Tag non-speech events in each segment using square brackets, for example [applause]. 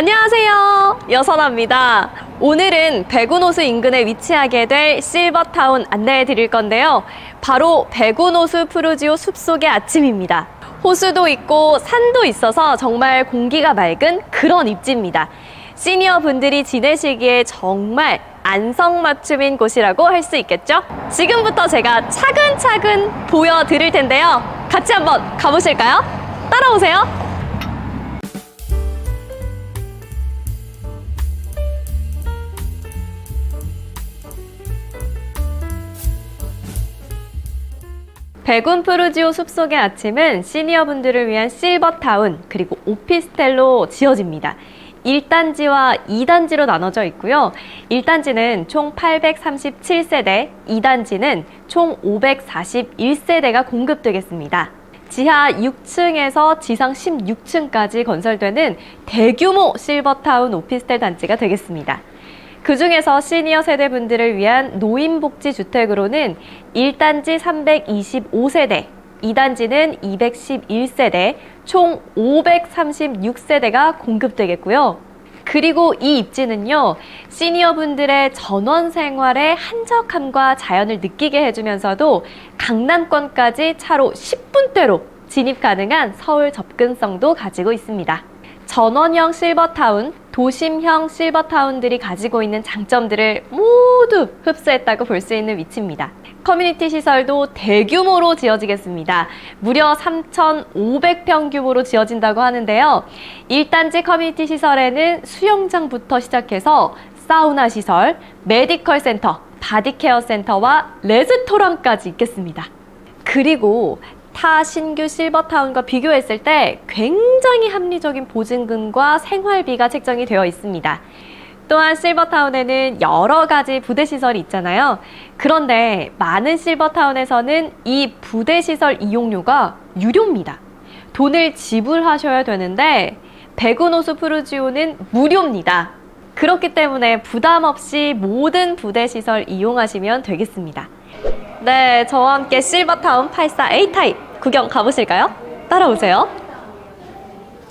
안녕하세요. 여선아입니다. 오늘은 백운호수 인근에 위치하게 될 실버타운 안내해 드릴 건데요. 바로 백운호수 푸르지오 숲속의 아침입니다. 호수도 있고 산도 있어서 정말 공기가 맑은 그런 입지입니다. 시니어 분들이 지내시기에 정말 안성맞춤인 곳이라고 할 수 있겠죠? 지금부터 제가 차근차근 보여드릴 텐데요. 같이 한번 가보실까요? 따라오세요. 백운 푸르지오 숲속의 아침은 시니어분들을 위한 실버타운 그리고 오피스텔로 지어집니다. 1단지와 2단지로 나눠져 있고요. 1단지는 총 837세대, 2단지는 총 541세대가 공급되겠습니다. 지하 6층에서 지상 16층까지 건설되는 대규모 실버타운 오피스텔 단지가 되겠습니다. 그 중에서 시니어 세대분들을 위한 노인복지 주택으로는 1단지 325세대, 2단지는 211세대, 총 536세대가 공급되겠고요. 그리고 이 입지는요, 시니어분들의 전원 생활의 한적함과 자연을 느끼게 해주면서도 강남권까지 차로 10분대로 진입 가능한 서울 접근성도 가지고 있습니다. 전원형 실버타운, 도심형 실버타운들이 가지고 있는 장점들을 모두 흡수했다고 볼 수 있는 위치입니다. 커뮤니티 시설도 대규모로 지어지겠습니다. 무려 3,500평 규모로 지어진다고 하는데요. 1단지 커뮤니티 시설에는 수영장부터 시작해서 사우나 시설, 메디컬 센터, 바디케어 센터와 레스토랑까지 있겠습니다. 그리고 타 신규 실버타운과 비교했을 때 굉장히 합리적인 보증금과 생활비가 책정이 되어 있습니다. 또한 실버타운에는 여러 가지 부대 시설이 있잖아요. 그런데 많은 실버타운에서는 이 부대 시설 이용료가 유료입니다. 돈을 지불하셔야 되는데 백운호수 푸르지오는 무료입니다. 그렇기 때문에 부담 없이 모든 부대 시설 이용하시면 되겠습니다. 네, 저와 함께 실버타운 84A 타입 구경 가보실까요? 따라오세요.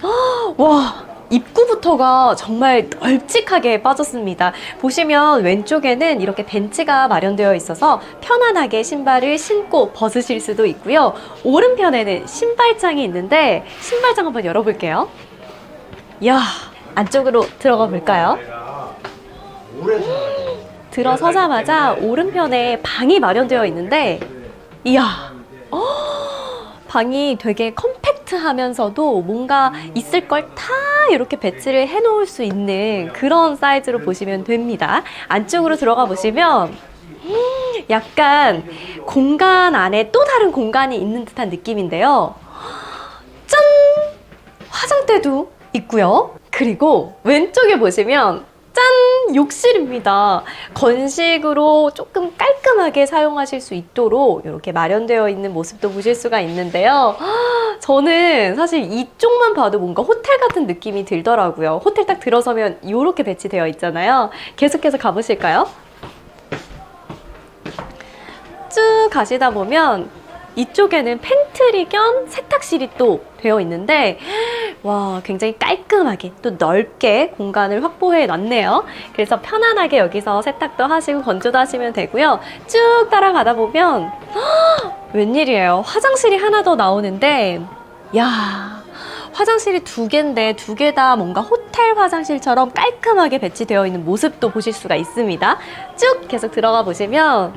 헉, 와, 입구부터가 정말 널찍하게 빠졌습니다. 보시면 왼쪽에는 이렇게 벤치가 마련되어 있어서 편안하게 신발을 신고 벗으실 수도 있고요. 오른편에는 신발장이 있는데 신발장 한번 열어볼게요. 이야, 안쪽으로 들어가 볼까요? 들어서자마자 오른편에 방이 마련되어 있는데 이야 어, 방이 되게 컴팩트하면서도 뭔가 있을 걸 다 이렇게 배치를 해놓을 수 있는 그런 사이즈로 보시면 됩니다. 안쪽으로 들어가 보시면 음, 약간 공간 안에 또 다른 공간이 있는 듯한 느낌인데요. 짠! 화장대도 있고요. 그리고 왼쪽에 보시면 짠! 욕실입니다. 건식으로 조금 깔끔하게 사용하실 수 있도록 이렇게 마련되어 있는 모습도 보실 수가 있는데요. [gasps] 저는 사실 이쪽만 봐도 뭔가 호텔 같은 느낌이 들더라고요. 호텔 딱 들어서면 이렇게 배치되어 있잖아요. 계속해서 가보실까요? 쭉 가시다 보면 이쪽에는 팬트리 겸 세탁실이 또 되어 있는데 와 굉장히 깔끔하게 또 넓게 공간을 확보해 놨네요. 그래서 편안하게 여기서 세탁도 하시고 건조도 하시면 되고요. 쭉 따라가다 보면 헉, 웬일이에요. 화장실이 하나 더 나오는데 야 화장실이 두 개인데 두 개 다 뭔가 호텔 화장실처럼 깔끔하게 배치되어 있는 모습도 보실 수가 있습니다. 쭉 계속 들어가 보시면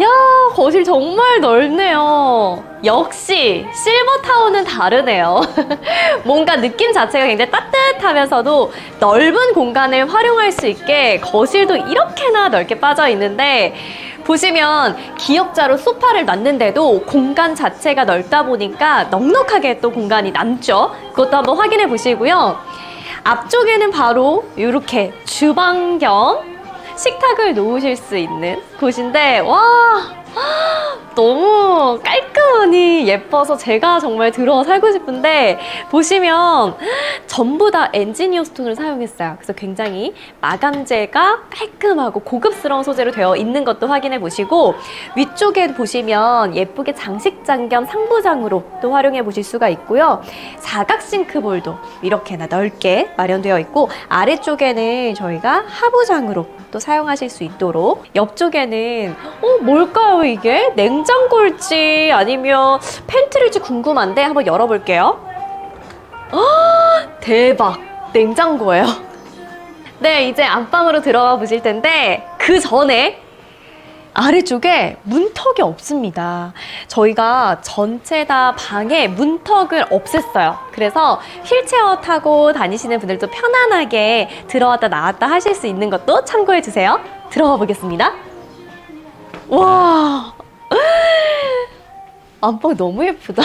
야, 거실 정말 넓네요. 역시 실버타운은 다르네요. [laughs] 뭔가 느낌 자체가 굉장히 따뜻하면서도 넓은 공간을 활용할 수 있게 거실도 이렇게나 넓게 빠져 있는데 보시면 기역자로 소파를 놨는데도 공간 자체가 넓다 보니까 넉넉하게 또 공간이 남죠. 그것도 한번 확인해 보시고요. 앞쪽에는 바로 이렇게 주방 겸 식탁을 놓으실 수 있는 곳인데 와 너무 깔끔하니 예뻐서 제가 정말 들어와 살고 싶은데 보시면 전부 다 엔지니어 스톤을 사용했어요. 그래서 굉장히 마감재가 깔끔하고 고급스러운 소재로 되어 있는 것도 확인해 보시고 위쪽에 보시면 예쁘게 장식장 겸 상부장으로 또 활용해 보실 수가 있고요. 사각 싱크볼도 이렇게나 넓게 마련되어 있고 아래쪽에는 저희가 하부장으로 또 사용하실 수 있도록 옆쪽에는 어 뭘까요 이게 냉 장고일지 아니면 팬트리일지 궁금한데 한번 열어볼게요. 아 대박 냉장고예요. [laughs] 네 이제 안방으로 들어가 보실 텐데 그 전에 아래쪽에 문턱이 없습니다. 저희가 전체 다 방에 문턱을 없앴어요. 그래서 휠체어 타고 다니시는 분들도 편안하게 들어왔다 나왔다 하실 수 있는 것도 참고해 주세요. 들어가 보겠습니다. 와, [laughs] 안방 너무 예쁘다.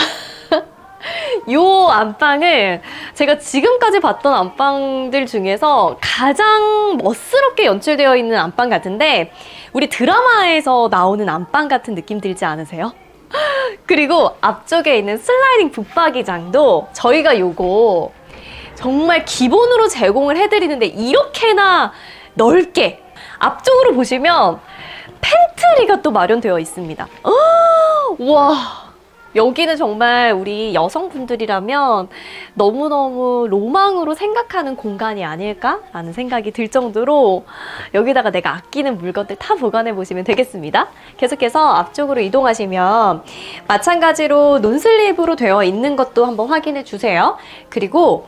[laughs] 요 안방을 제가 지금까지 봤던 안방들 중에서 가장 멋스럽게 연출되어 있는 안방 같은데 우리 드라마에서 나오는 안방 같은 느낌 들지 않으세요? [laughs] 그리고 앞쪽에 있는 슬라이딩 붙박이장도 저희가 요거 정말 기본으로 제공을 해드리는데 이렇게나 넓게 앞쪽으로 보시면 팬트리가 또 마련되어 있습니다. 와 여기는 정말 우리 여성분들이라면 너무너무 로망으로 생각하는 공간이 아닐까라는 생각이 들 정도로 여기다가 내가 아끼는 물건들 다 보관해 보시면 되겠습니다. 계속해서 앞쪽으로 이동하시면 마찬가지로 논슬립으로 되어 있는 것도 한번 확인해 주세요. 그리고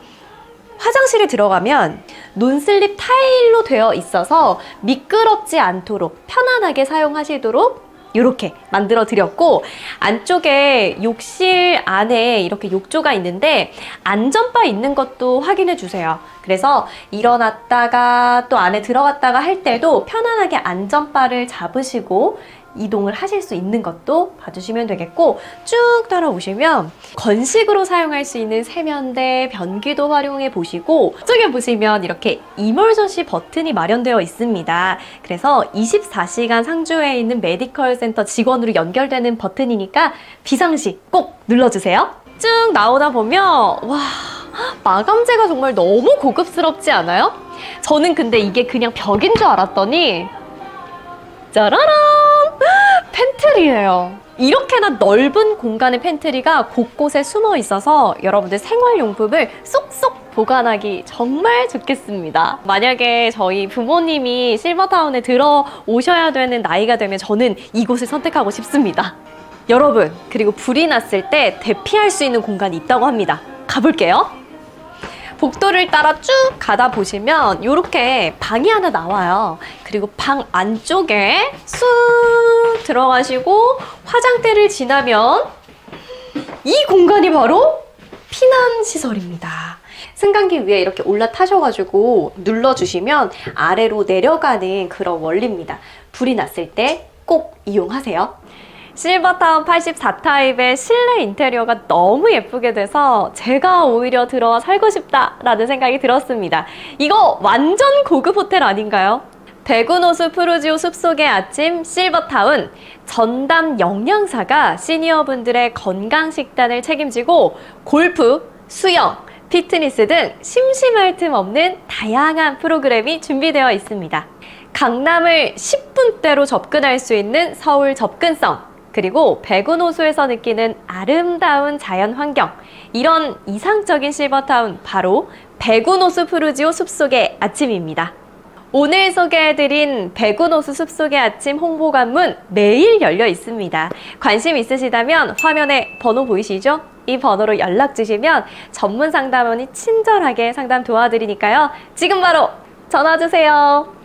화장실에 들어가면 논슬립 타일로 되어 있어서 미끄럽지 않도록 편안하게 사용하시도록 이렇게 만들어 드렸고 안쪽에 욕실 안에 이렇게 욕조가 있는데 안전바 있는 것도 확인해 주세요. 그래서 일어났다가 또 안에 들어갔다가 할 때도 편안하게 안전바를 잡으시고 이동을 하실 수 있는 것도 봐주시면 되겠고 쭉 따라오시면 건식으로 사용할 수 있는 세면대, 변기도 활용해 보시고 쪽에 보시면 이렇게 이멀전시 버튼이 마련되어 있습니다. 그래서 24시간 상주에 있는 메디컬 센터 직원으로 연결되는 버튼이니까 비상시 꼭 눌러주세요. 쭉 나오다 보면 와 마감재가 정말 너무 고급스럽지 않아요? 저는 근데 이게 그냥 벽인 줄 알았더니 짜라란! 팬트리예요. 이렇게나 넓은 공간의 팬트리가 곳곳에 숨어 있어서 여러분들 생활용품을 쏙쏙 보관하기 정말 좋겠습니다. 만약에 저희 부모님이 실버타운에 들어오셔야 되는 나이가 되면 저는 이곳을 선택하고 싶습니다. 여러분, 그리고 불이 났을 때 대피할 수 있는 공간이 있다고 합니다. 가볼게요. 복도를 따라 쭉 가다 보시면 이렇게 방이 하나 나와요. 그리고 방 안쪽에 쑥 들어가시고 화장대를 지나면 이 공간이 바로 피난 시설입니다. 승강기 위에 이렇게 올라타셔가지고 눌러주시면 아래로 내려가는 그런 원리입니다. 불이 났을 때 꼭 이용하세요. 실버타운 84타입의 실내 인테리어가 너무 예쁘게 돼서 제가 오히려 들어와 살고 싶다라는 생각이 들었습니다. 이거 완전 고급 호텔 아닌가요? 대구노수 푸르지오 숲속의 아침 실버타운 전담 영양사가 시니어분들의 건강 식단을 책임지고 골프, 수영, 피트니스 등 심심할 틈 없는 다양한 프로그램이 준비되어 있습니다. 강남을 10분대로 접근할 수 있는 서울 접근성, 그리고 백운 호수에서 느끼는 아름다운 자연 환경, 이런 이상적인 실버타운 바로 백운 호수 푸르지오 숲속의 아침입니다. 오늘 소개해드린 백운호수 숲속의 아침 홍보관문 매일 열려 있습니다. 관심 있으시다면 화면에 번호 보이시죠? 이 번호로 연락 주시면 전문 상담원이 친절하게 상담 도와드리니까요. 지금 바로 전화 주세요.